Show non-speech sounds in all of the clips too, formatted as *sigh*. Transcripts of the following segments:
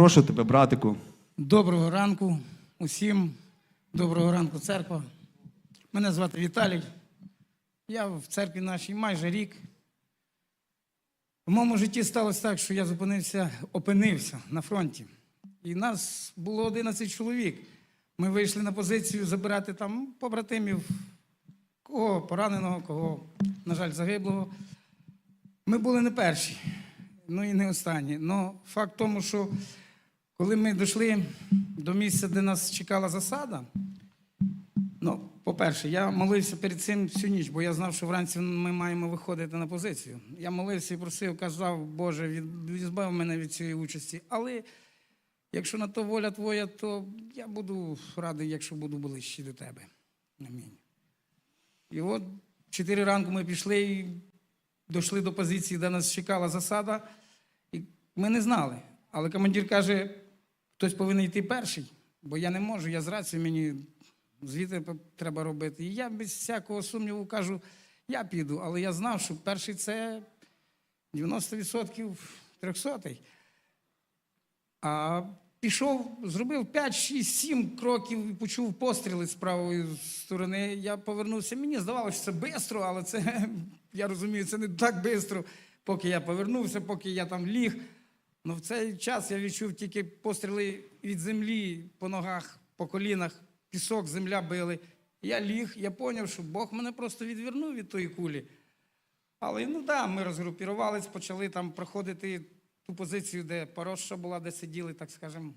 Прошу тебе, братику. Доброго ранку усім. Доброго ранку, церква. Мене звати Віталій. Я в церкві нашій майже рік. В моєму житті сталося так, що я зупинився, опинився на фронті. І нас було 11 чоловік. Ми вийшли на позицію забирати там побратимів, кого пораненого, кого, на жаль, загиблого. Ми були не перші, ну і не останні. Но факт тому, що коли ми дійшли до місця, де нас чекала засада, ну, по-перше, я молився перед цим всю ніч, бо я знав, що вранці ми маємо виходити на позицію. Я молився і просив, казав, Боже, від- відзбав мене від цієї участі. Але якщо на то воля твоя, то я буду радий, якщо буду ближче до тебе. Амінь. І от чотири ранку ми пішли і дійшли до позиції, де нас чекала засада. І ми не знали. Але командир каже, хтось повинен йти перший, бо я не можу, я з рації мені звідти треба робити. І я без всякого сумніву кажу, я піду, але я знав, що перший це 90% 300 А пішов, зробив 5, 6, 7 кроків і почув постріли з правої сторони. Я повернувся. Мені здавалося, що це швидко, але це, *laughs* я розумію, це не так швидко, поки я повернувся, поки я там ліг. Ну, в цей час я відчув тільки постріли від землі по ногах, по колінах, пісок, земля били. Я ліг, я зрозумів, що Бог мене просто відвернув від тої кулі. Але ну да, ми розгрупірувались, почали там проходити ту позицію, де порожча була, де сиділи, так скажемо,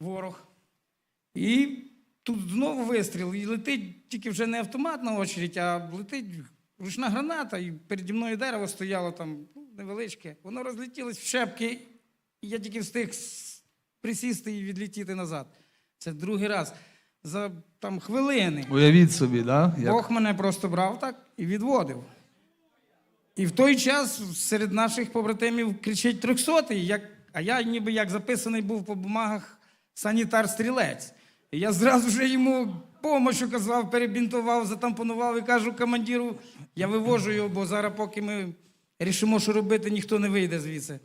ворог. І тут знову вистріл. І летить тільки вже не автоматна очередь, а летить ручна граната, і переді мною дерево стояло там невеличке. Воно розлетілось в щепки, і я тільки встиг присісти і відлетіти назад. Це другий раз. За там хвилини. Уявіть собі, да? Як... Бог мене просто брав так і відводив. І в той час серед наших побратимів кричить трьохсотий, як, а я ніби як записаний був по бумагах санітар-стрілець. І я зразу вже йому помощь оказав, перебінтував, затампонував і кажу командиру, я вивожу його, бо зараз, поки ми рішимо, що робити, ніхто не вийде звідси.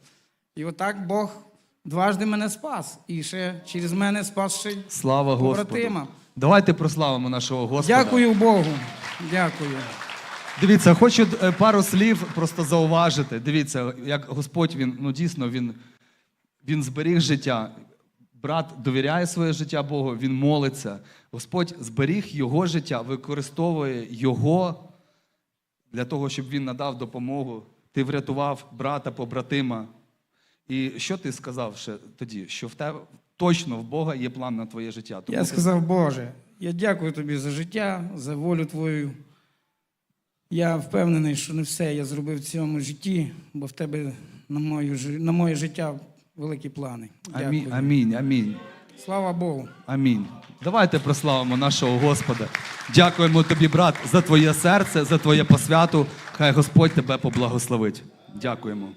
І отак Бог дважди мене спас. І ще через мене спас ще й Слава Господу. побратима. Давайте прославимо нашого Господа. Дякую Богу. Дякую. Дивіться, хочу е, пару слів просто зауважити. Дивіться, як Господь він ну дійсно він, він зберіг життя. Брат довіряє своє життя Богу, він молиться. Господь зберіг його життя, використовує його для того, щоб він надав допомогу. Ти врятував брата, побратима. І що ти сказав ще тоді? Що в тебе точно в Бога є план на твоє життя. Тому Я ти- сказав, Боже, я дякую тобі за життя, за волю твою. Я впевнений, що не все я зробив в цьому житті, бо в тебе на, мою, на моє життя великі плани. Дякую. Амінь, амінь, амінь. Слава Богу. Амінь. Давайте прославимо нашого Господа. Дякуємо тобі, брат, за твоє серце, за твоє посвяту. Хай Господь тебе поблагословить. Дякуємо.